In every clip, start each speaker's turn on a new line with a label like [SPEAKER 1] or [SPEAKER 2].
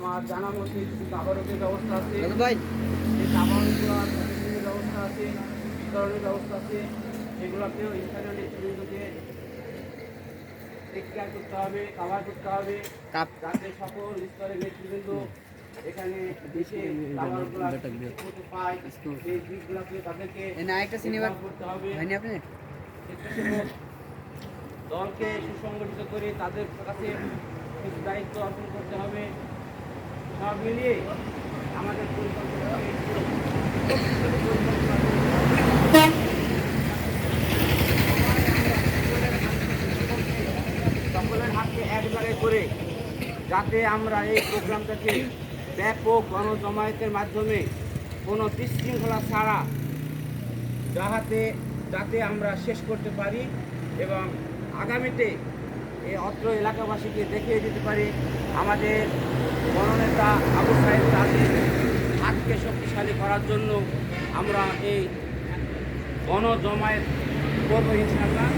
[SPEAKER 1] আমার জানা মতে কিছু ব্যবস্থা আছে।
[SPEAKER 2] ভাই।
[SPEAKER 1] এই কাবারগুলো ব্যবস্থা আছে বিতরণের ব্যবস্থা আছে সেগুলোকেও স্থানীয় নেতৃবৃন্দকে করতে হবে কাভার করতে হবে যাতে সকল স্তরের নেতৃবৃন্দ এখানে দেশে পায়। সেই দিকগুলোকে তাদেরকে করতে হবে। দলকে সুসংগঠিত করে তাদের কাছে দায়িত্ব অর্পণ করতে হবে। সব মিলিয়ে সকলের হাতকে এক জায়গায় করে যাতে আমরা এই প্রোগ্রামটাকে ব্যাপক গণজমায়েতের মাধ্যমে কোনো বিশৃঙ্খলা ছাড়া যাহাতে, যাতে আমরা শেষ করতে পারি এবং আগামীতে এই অত্র এলাকাবাসীকে দেখিয়ে দিতে পারি, আমাদের গণনেতা আবু সাহেব তাদের হাতকে শক্তিশালী করার জন্য আমরা এই গণজমায়েত করব ইনশাল্লাহ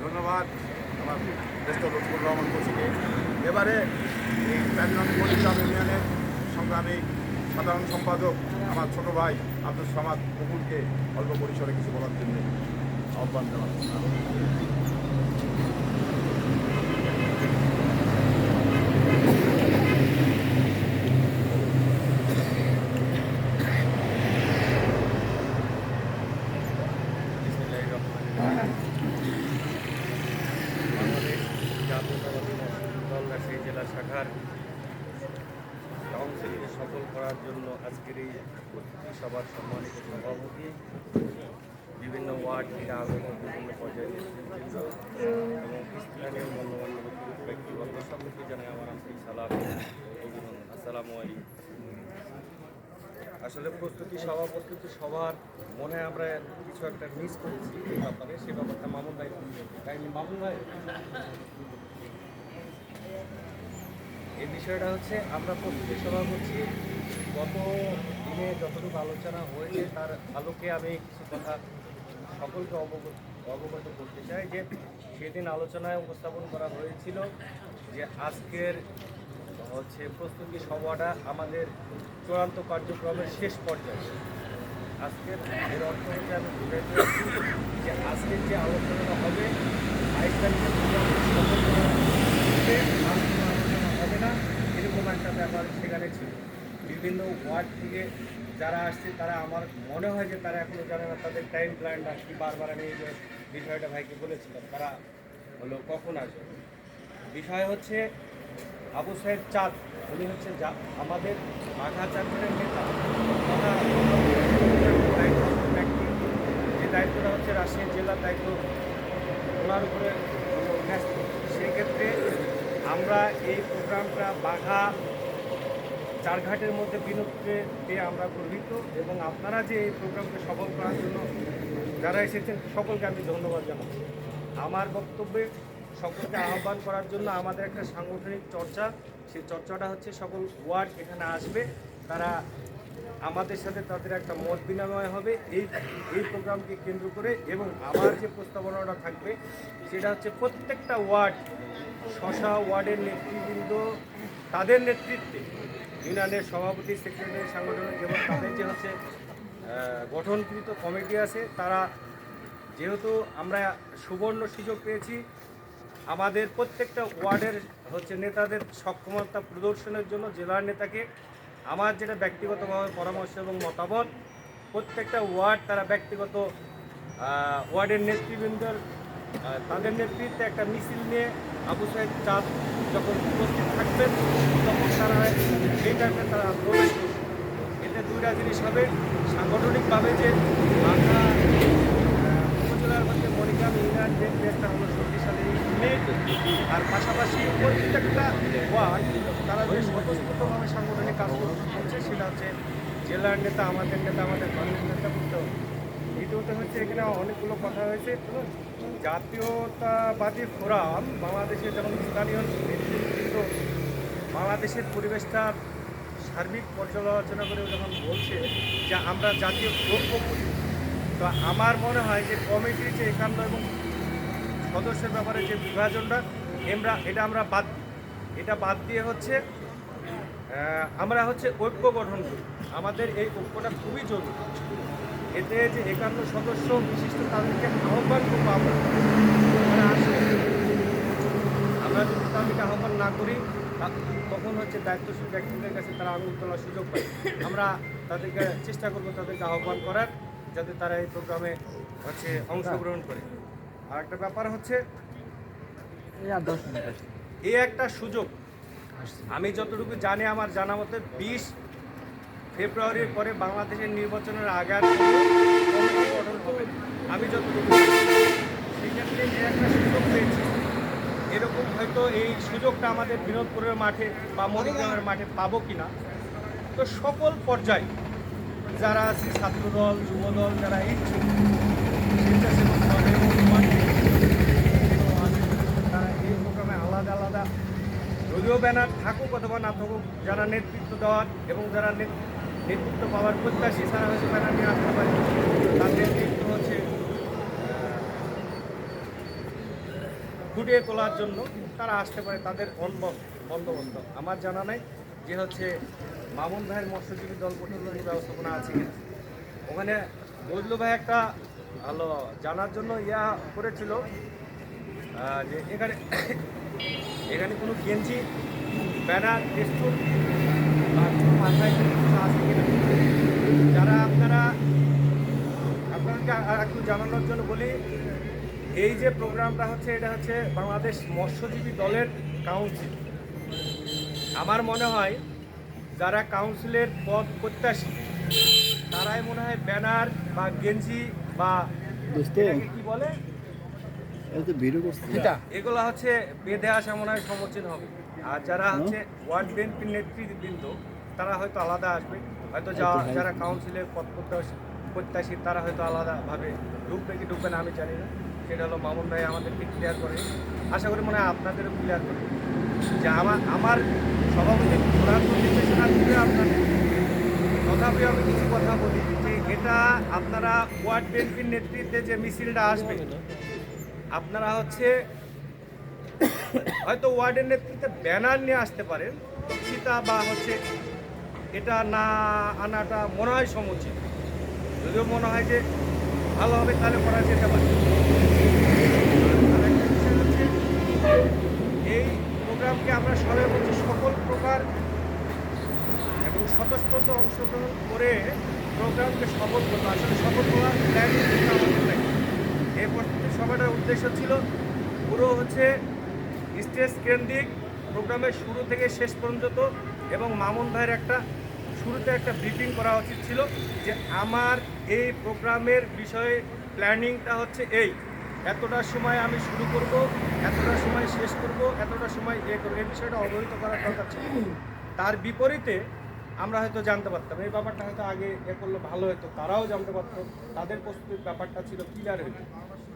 [SPEAKER 1] ধন্যবাদ। আমার
[SPEAKER 3] জ্যেষ্ঠ লক্ষ্মণ রহমান কোচিকে এবারে এই প্যান্ডন ইউনিয়নের সংগ্রামী সাধারণ সম্পাদক আমার ছোট ভাই আব্দুল সামাদ মুকুলকে অল্প পরিসরে কিছু বলার জন্য আহ্বান জানাচ্ছি
[SPEAKER 4] বাংলাদেশ জাতীয়তাবাদী দল রাজশাহী জেলা শাখার কাউন্সিলকে সফল করার জন্য আজকের এই প্রস্তুতি সভার সম্মানিত সভাপতি বিভিন্ন ওয়ার্ড থেকে আগত বিভিন্ন পর্যায়ে নেতৃবৃন্দ এবং স্থানীয় গণ্যমান্য ব্যক্তিগত সকলকে জানাই আমার আন্তরিক সালাম ও অভিনন্দন আসসালামু আলাইকুম আসলে প্রস্তুতি সভা প্রস্তুতি সভার মনে হয় আমরা কিছু একটা মিস করেছি এই ব্যাপারে, সে ব্যাপারটা মামুন ভাই কাহিনী মামুন ভাই? এই বিষয়টা হচ্ছে আমরা প্রস্তুতি সভা করছি। গত দিনে যতটুকু আলোচনা হয়েছে তার আলোকে আমি কিছু কথা সকলকে অবগত অবগত করতে চাই যে সেদিন আলোচনায় উপস্থাপন করা হয়েছিল যে আজকের হচ্ছে প্রস্তুতি সভাটা আমাদের চূড়ান্ত কার্যক্রমের শেষ পর্যায়ে। আজকের এর অর্থ হচ্ছে আমি বুঝাইতে যে আজকের যে আলোচনাটা হবে বাইশ তারিখে হবে, আলোচনা হবে না এরকম একটা ব্যাপার সেখানে ছিল। বিভিন্ন ওয়ার্ড থেকে যারা আসছে তারা আমার মনে হয় যে তারা এখনও জানে না তাদের টাইম প্ল্যানটা কি বারবার আমি এই যে বিষয়টা ভাইকে বলেছিলাম তারা হলো কখন আসবে। বিষয় হচ্ছে আবু সাহেব চাঁদ, উনি হচ্ছে যা- আমাদের বাঘা চাকরের নেতা যে দায়িত্বটা হচ্ছে রাজশাহী জেলার দায়িত্ব, ওনার উপরে ন্যস্ত। সেই ক্ষেত্রে আমরা এই প্রোগ্রামটা বাঘা চারঘাটের মধ্যে বিনোদতে আমরা গর্বিত এবং আপনারা যে এই প্রোগ্রামকে সফল করার জন্য যারা এসেছেন, সকলকে আমি ধন্যবাদ জানাচ্ছি। আমার বক্তব্যে সকলকে আহ্বান করার জন্য আমাদের একটা সাংগঠনিক চর্চা। সেই চর্চাটা হচ্ছে সকল ওয়ার্ড এখানে আসবে। তারা আমাদের সাথে তাদের একটা মত বিনিময় হবে। এই এই প্রোগ্রামকে কেন্দ্র করে এবং আমার যে প্রস্তাবনাটা থাকবে, সেটা হচ্ছে প্রত্যেকটা ওয়ার্ড, শশা ওয়ার্ডের নেতৃবৃন্দ তাদের নেতৃত্বে ইউনিয়নের সভাপতি, সেক্রেটারি সাংগঠনিক এবং তাদের যে হচ্ছে গঠনকৃত কমিটি আছে, তারা যেহেতু আমরা সুবর্ণ সুযোগ পেয়েছি আমাদের প্রত্যেকটা ওয়ার্ডের হচ্ছে নেতাদের সক্ষমতা প্রদর্শনের জন্য জেলার নেতাকে আমার যেটা ব্যক্তিগতভাবে পরামর্শ এবং মতামত, প্রত্যেকটা ওয়ার্ড তারা ব্যক্তিগত ওয়ার্ডের নেতৃবৃন্দর তাদের নেতৃত্বে একটা মিছিল নিয়ে আবু সাহেব চাঁদ যখন উপস্থিত থাকবেন, তখন তারা সেইটাকে তারা প্রবেশ করবে। এতে দুইটা জিনিস হবে, সাংগঠনিকভাবে যে বাংলা উপজেলার মধ্যে মরিগ্রাম ইউনিয়ন, যে দেশটা হলো শক্তিশালী আর পাশাপাশি প্রত্যেকটা ওয়ার্ড তারা যে স্বতঃস্ফূর্তভাবে সাংগঠনিক কাজ করছে সেটা হচ্ছে জেলার নেতা আমাদের নেতা আমাদের দলের নেতা করতে হবে দ্বিতীয়ত হচ্ছে এখানে অনেকগুলো কথা হয়েছে জাতীয়তাবাদী ফোরাম বাংলাদেশের যেমন স্থানীয় নেতৃবৃন্দ বাংলাদেশের পরিবেশটা সার্বিক পর্যালোচনা করে যখন বলছে যে আমরা জাতীয় ঐক্য করি তো আমার মনে হয় যে কমিটির যে একান্ন এবং সদস্যের ব্যাপারে যে বিভাজনটা, আমরা, এটা আমরা বাদ, এটা বাদ দিয়ে হচ্ছে আমরা হচ্ছে ঐক্য গঠন করি। আমাদের এই ঐক্যটা খুবই জরুরি। এতে যে একান্ন সদস্য বিশিষ্ট, তাদেরকে আহ্বান করব আমরা। আমরা যদি তাদেরকে আহ্বান না করি তখন হচ্ছে দায়িত্বশীল ব্যক্তিদের কাছে তারা আঙুল তোলার সুযোগ পায়। আমরা তাদেরকে চেষ্টা করব তাদেরকে আহ্বান করার, যাতে তারা এই প্রোগ্রামে হচ্ছে অংশগ্রহণ করে। আর একটা ব্যাপার হচ্ছে এই একটা সুযোগ। আমি যতটুকু জানি আমার জানা মতে বিশ ফেব্রুয়ারির পরে বাংলাদেশের নির্বাচনের আগে আর গঠন হবে আমি যতটুকু সেক্ষেত্রে এই একটা সুযোগ পেয়েছি। এরকম হয়তো এই সুযোগটা আমাদের বিনোদপুরের মাঠে বা মরিগ্রামের মাঠে পাবো কিনা। তো সকল পর্যায়ে যারা আছে ছাত্রদল যুবদল যারা ইচ্ছুক স্বেচ্ছাসেবক দল এবং সমাজ তারা এই প্রোগ্রামে আলাদা আলাদা যদিও ব্যানার থাকুক অথবা না থাকুক, যারা নেতৃত্ব দেওয়ার এবং যারা নেতৃত্ব পাওয়ার প্রত্যাশী, তারা হয়তো ব্যানার নিয়ে আসতে পারে। তার নেতৃত্ব হচ্ছে ফুটিয়ে তোলার জন্য তারা আসতে পারে তাদের বন্দোবস্ত। আমার জানা নাই যে হচ্ছে মামুন ভাইয়ের মৎস্যজীবী দল গঠনের ব্যবস্থাপনা আছে কিনা। ওখানে বজলু ভাই একটা ভালো জানার জন্য ইয়া করেছিল যে এখানে এখানে কোনো গেঞ্জি ব্যানার টেস্টুন বা কোনো মাথায় কোনো যারা আপনারা আপনাদেরকে আর একটু জানানোর জন্য বলি এই যে প্রোগ্রামটা হচ্ছে এটা হচ্ছে বাংলাদেশ মৎস্যজীবী দলের কাউন্সিল আমার মনে হয় যারা কাউন্সিলের পদ প্রত্যাশী তারাই মনে হয় ব্যানার বা গেঞ্জি বা কি বলে? এগুলো হচ্ছে বেঁধে আসা মনে হয় সমুচীন হবে। আর যারা হচ্ছে ওয়ার্ড বিএনপির নেতৃবৃন্দ তারা হয়তো আলাদা আসবে। হয়তো যারা কাউন্সিলের পদ প্রত্যাশী তারা হয়তো আলাদাভাবে ঢুকবে কি ঢুকবে না আমি জানি না। সেটা হলো মামুন ভাই আমাদেরকে ক্লিয়ার করে। আশা করি মনে হয় আপনাদেরও ক্লিয়ার করে। যে আমার আমার সভাপতি আপনাদের। তথাপি আমি কিছু কথা বলি যে এটা আপনারা ওয়ার্ড বিএনপির নেতৃত্বে যে মিছিলটা আসবে আপনারা হচ্ছে হয়তো ওয়ার্ডের নেতৃত্বে ব্যানার নিয়ে আসতে পারেন, সীতা বা হচ্ছে এটা না আনাটা মনে হয় সমুচিত। যদিও মনে হয় যে ভালো হবে তাহলে করা। যেতে পারে এই প্রোগ্রামকে আমরা সবাই বলছি সকল প্রকার এবং স্বতঃস্ফূর্ত অংশগ্রহণ করে প্রোগ্রামকে সফল করব আসলে সফল করার প্ল্যান আমাদের এই প্রস্তুতি সভাটার উদ্দেশ্য ছিল পুরো হচ্ছে স্টেজ কেন্দ্রিক প্রোগ্রামের শুরু থেকে শেষ পর্যন্ত এবং মামুন ভাইয়ের একটা শুরুতে একটা ব্রিফিং করা উচিত ছিল যে আমার এই প্রোগ্রামের বিষয়ে প্ল্যানিংটা হচ্ছে এই। এতটা সময় আমি শুরু করব, এতটা সময় শেষ করব, এতটা সময় এ করব এই বিষয়টা অবহিত করার দরকার ছিল। তার বিপরীতে আমরা হয়তো জানতে পারতাম। এই ব্যাপারটা হয়তো আগে এ করলে ভালো হতো তারাও জানতে পারতো। তাদের প্রস্তুতির ব্যাপারটা ছিল ক্লিয়ার হইতো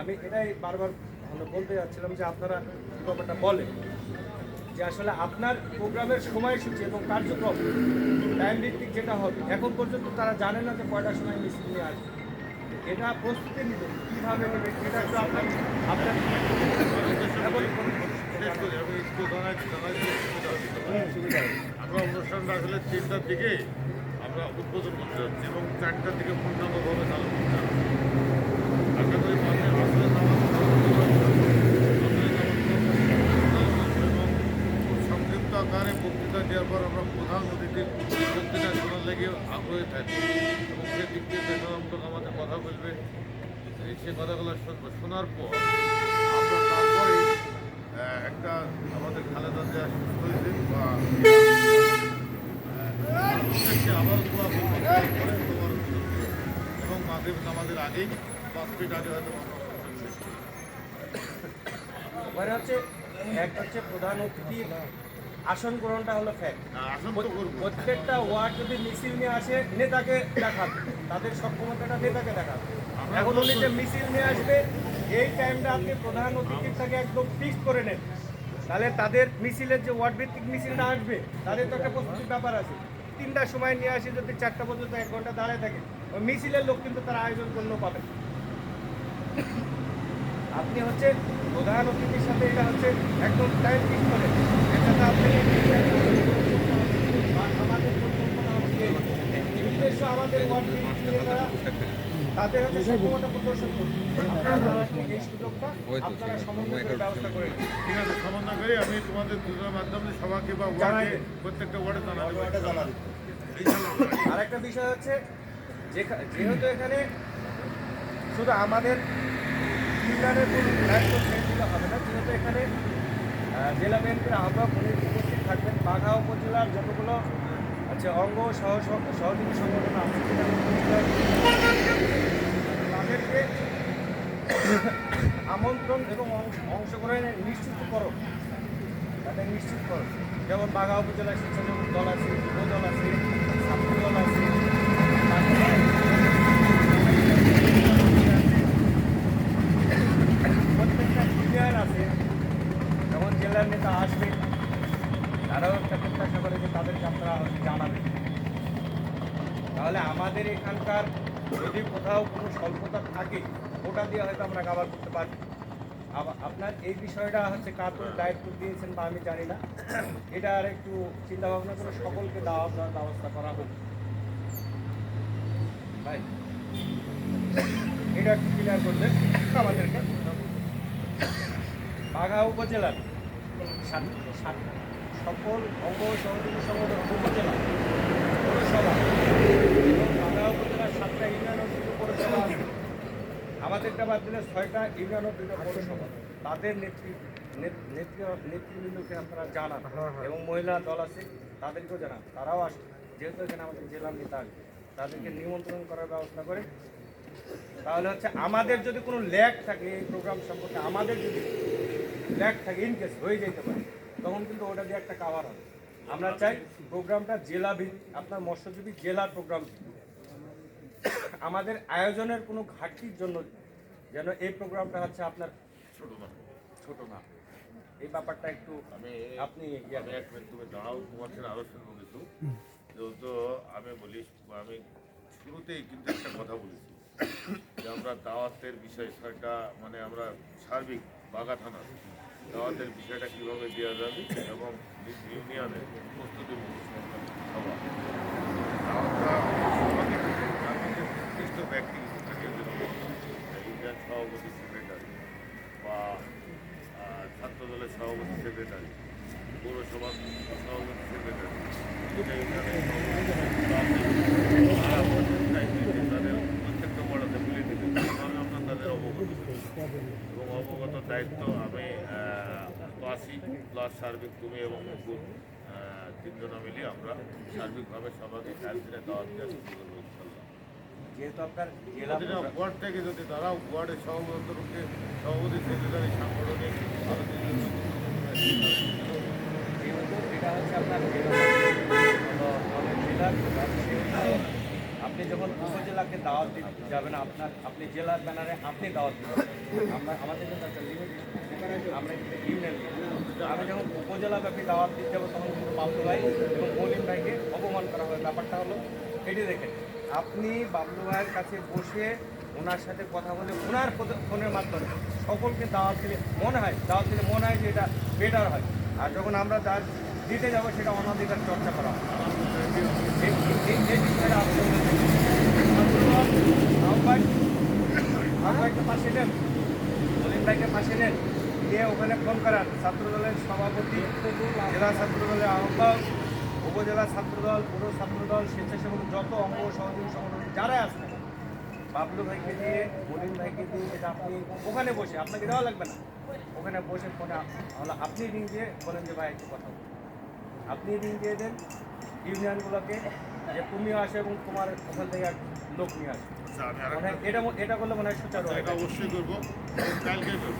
[SPEAKER 4] আমি এটাই বারবার বলতে যাচ্ছিলাম যে আপনারা এই ব্যাপারটা বলেন। যে আসলে আপনার প্রোগ্রামের সময়সূচি এবং কার্যক্রম টাইম ভিত্তিক যেটা হবে এখন পর্যন্ত তারা জানে না যে কয়টার সময় মিছিল নিয়ে আসবে। এটা প্রস্তুতি নেবেন কীভাবে নেবেন সেটা একটু আপনার আপনার বলুন।
[SPEAKER 3] আমরা অনুষ্ঠানটা আসলে তিনটার দিকে আমরা উদ্বোধন করতে যাচ্ছি এবং চারটার দিকে পূর্ণাঙ্গভাবে চালু করতে যাচ্ছি। আকারে দেওয়ার পর আমরা প্রধান লেগে আগ্রহী দিক আমাদের কথা বলবে। কথাগুলো শোনার পর আমরা তারপরে একটা আমাদের খালেদা জিয়া সুস্থ হয়েছে বা আহ, আবার দিও। এবং মাগরিব নামাজের আগেই পাঁচ আগে হয়তো
[SPEAKER 4] হচ্ছে হচ্ছে প্রধান আসন হলো ফ্যাক্ট প্রত্যেকটা ওয়ার্ড যদি মিছিল নিয়ে আসে নেতাকে তাদের নেতাকে এখন উনি যে মিছিল নিয়ে আসবে এই টাইমটা আপনি প্রধান অতিথির থেকে একদম করে নেন তাহলে তাদের মিছিলের যে ওয়ার্ড ভিত্তিক মিছিলটা আসবে তাদের তো একটা প্রস্তুতির ব্যাপার আছে তিনটার সময় নিয়ে আসি যদি চারটা পর্যন্ত এক ঘণ্টা দাঁড়ায় থাকে, ওই মিছিলের লোক কিন্তু তারা আয়োজন করলেও পাবে আপনি হচ্ছে প্রধান অতিথির সাথে এটা হচ্ছে একদম টাইম ফিক্স করেন। এটাতে আপনি আমাদের পরিকল্পনা হচ্ছে আমাদের ওয়ার্ড করা তাদের হচ্ছে সক্ষমতা প্রদর্শন করুন। এই সুযোগটা আপনারা ব্যবস্থা করে দিন।
[SPEAKER 3] ঠিক আছে সমন্বয় করে আমি তোমাদের মাধ্যমে সবাইকে বা ওয়ার্ডে প্রত্যেকটা ওয়ার্ডে জানাব
[SPEAKER 4] আর একটা বিষয় হচ্ছে যেখা- যেহেতু এখানে শুধু আমাদের ইউনিয়নের কোনো দায়িত্ব ছেড়ে দিলে হবে না যেহেতু এখানে জেলা বিএনপির আহ্বায়ক উনি উপস্থিত থাকবেন। বাঘা উপজেলার যতগুলো আচ্ছা অঙ্গ সহ সহ- সহযোগী সংগঠন আছে সেখানে আমন্ত্রণ এবং অংশগ্রহণে নিশ্চিত করো। তাদের নিশ্চিত করো। যেমন বাঘা উপজেলায় স্বেচ্ছাসেবক দল আছে, যুব দল আছে ছাত্র দল আছে প্রত্যেকটা ইউনিয়ন আছে যেমন জেলার নেতা আসবে তারাও একটা প্রত্যাশা করে যে তাদেরকে আপনারা হয়তো জানাবেন তাহলে আমাদের এখানকার যদি কোথাও কোনো স্বল্পতা থাকে ওটা দিয়ে হয়তো আমরা কাভার করতে পারি আবার আপনার এই বিষয়টা হচ্ছে কোনো দায়িত্ব দিয়েছেন বা আমি জানি না। এটা আর একটু চিন্তা ভাবনা করে সকলকে দেওয়া দেওয়ার ব্যবস্থা করা হোক। ভাই, এটা একটু ক্লিয়ার করবেন আমাদেরকে। বাঘা উপজেলার সকল অঙ্গ সহযোগী সংগঠন উপজেলা, পৌরসভা এবং বাঘা উপজেলার সাতটা ইউনিয়ন পৌরসভা আমাদেরটা বাদ দিলে ছয়টা ইউনিয়ন দুটো পৌরসভা। তাদের নেত্রী নেত- নেত্রী নেতৃবৃন্দকে আপনারা জানান এবং মহিলা দল আছে তাদেরকেও জানান। তারাও আসে। যেহেতু এখানে আমাদের জেলার নেতা আসবে তাদেরকে নিমন্ত্রণ করার ব্যবস্থা করে। তাহলে হচ্ছে আমাদের যদি কোনো ল্যাগ থাকে এই প্রোগ্রাম সম্পর্কে আমাদের যদি ল্যাগ থাকে ইনকেস হয়ে যেতে পারে তখন কিন্তু ওটা দিয়ে একটা কাভার হবে। আমরা চাই প্রোগ্রামটা জেলা ভিত্তিক আপনার মৎস্যজীবী জেলার প্রোগ্রাম। আমাদের আয়োজনের কোনো ঘাটতির জন্য যেন এই প্রোগ্রামটা হচ্ছে আপনার
[SPEAKER 3] ছোট না।
[SPEAKER 4] ছোট না। এই ব্যাপারটা একটু
[SPEAKER 3] আমি
[SPEAKER 4] আপনি ইয়ে
[SPEAKER 3] আমি এক তুমি দাঁড়াও তোমার সাথে শুনব কিছু যেহেতু আমি বলি আমি শুরুতেই কিন্তু একটা কথা বলেছি যে আমরা দাওয়াতের বিষয় সেটা মানে আমরা সার্বিক বাগা থানার দাওয়াতের বিষয়টা কীভাবে দেওয়া যাবে এবং ইউনিয়নের প্রস্তুতি সভা। দাওয়াতটা ব্যক্তি থাকে সভাপতি বা ছাত্র দলের সভাপতি সেক্রেটারি, পৌরসভার সভাপতি সেক্রেটারি তাদের অবগত এবং অবগত দায়িত্ব আমি আসি প্লাস সার্বিক তুমি এবং মুকুল তিনজনা মিলে আমরা সার্বিকভাবে সবাইকে কাল দিনে দাওয়াত করব।
[SPEAKER 4] যেহেতু আপনার জেলা
[SPEAKER 3] ওয়ার্ড থেকে যদি তারা ওয়ার্ডের সভাপতি রূপে সভাপতি সেক্রেটারি সাংগঠনিক
[SPEAKER 4] যেহেতু এটা হচ্ছে আপনার জেলা আপনি যখন উপজেলাকে দাওয়াত দিতে যাবেন আপনার আপনি জেলার ব্যানারে আপনি দাওয়াত দিবেন। আমরা আমাদের কিন্তু একটা লিমিট আমরা ইউনিয়ন আমি যখন উপজেলা ব্যাপী দাওয়াত দিতে যাব তখন কিন্তু বাবলু ভাই এবং মলিন ভাইকে অপমান করা হবে। ব্যাপারটা হলো এটি দেখেন আপনি বাবলু ভাইয়ের কাছে বসে ওনার সাথে কথা বলে ওনার ফোনের মাধ্যমে সকলকে দাওয়াত দিলে মনে হয়, দাওয়াত দিলে মনে হয় যে এটা বেটার হয়। আর যখন আমরা দাওয়াত দিতে যাব, সেটা অনাধিকার চর্চা করা হয় এই- দিয়ে ওখানে ফোন করান। ছাত্রদলের সভাপতি, জেলা ছাত্রদলের আহ্বায়ক উপজেলা ছাত্রদল পৌর ছাত্রদল স্বেচ্ছাসেবক যত অঙ্গ সহযোগী সংগঠন যারা আছে বাবলু ভাইকে দিয়ে মলিন ভাইকে দিয়ে এটা আপনি ওখানে বসে আপনাকে দেওয়া লাগবে না। ওখানে বসে ফোনে আপনি রিং দিয়ে বলেন যে ভাই একটু কথা বলুন। আপনি রিং দিয়ে দেন ইউনিয়নগুলোকে যে তুমিও আসো এবং তোমার ওখান থেকে লোক নিয়ে আসো।
[SPEAKER 3] আচ্ছা
[SPEAKER 4] মানে এটা এটা করলে মনে হয় সুচারু
[SPEAKER 3] আচ্ছা, অবশ্যই করব। কালকে করব।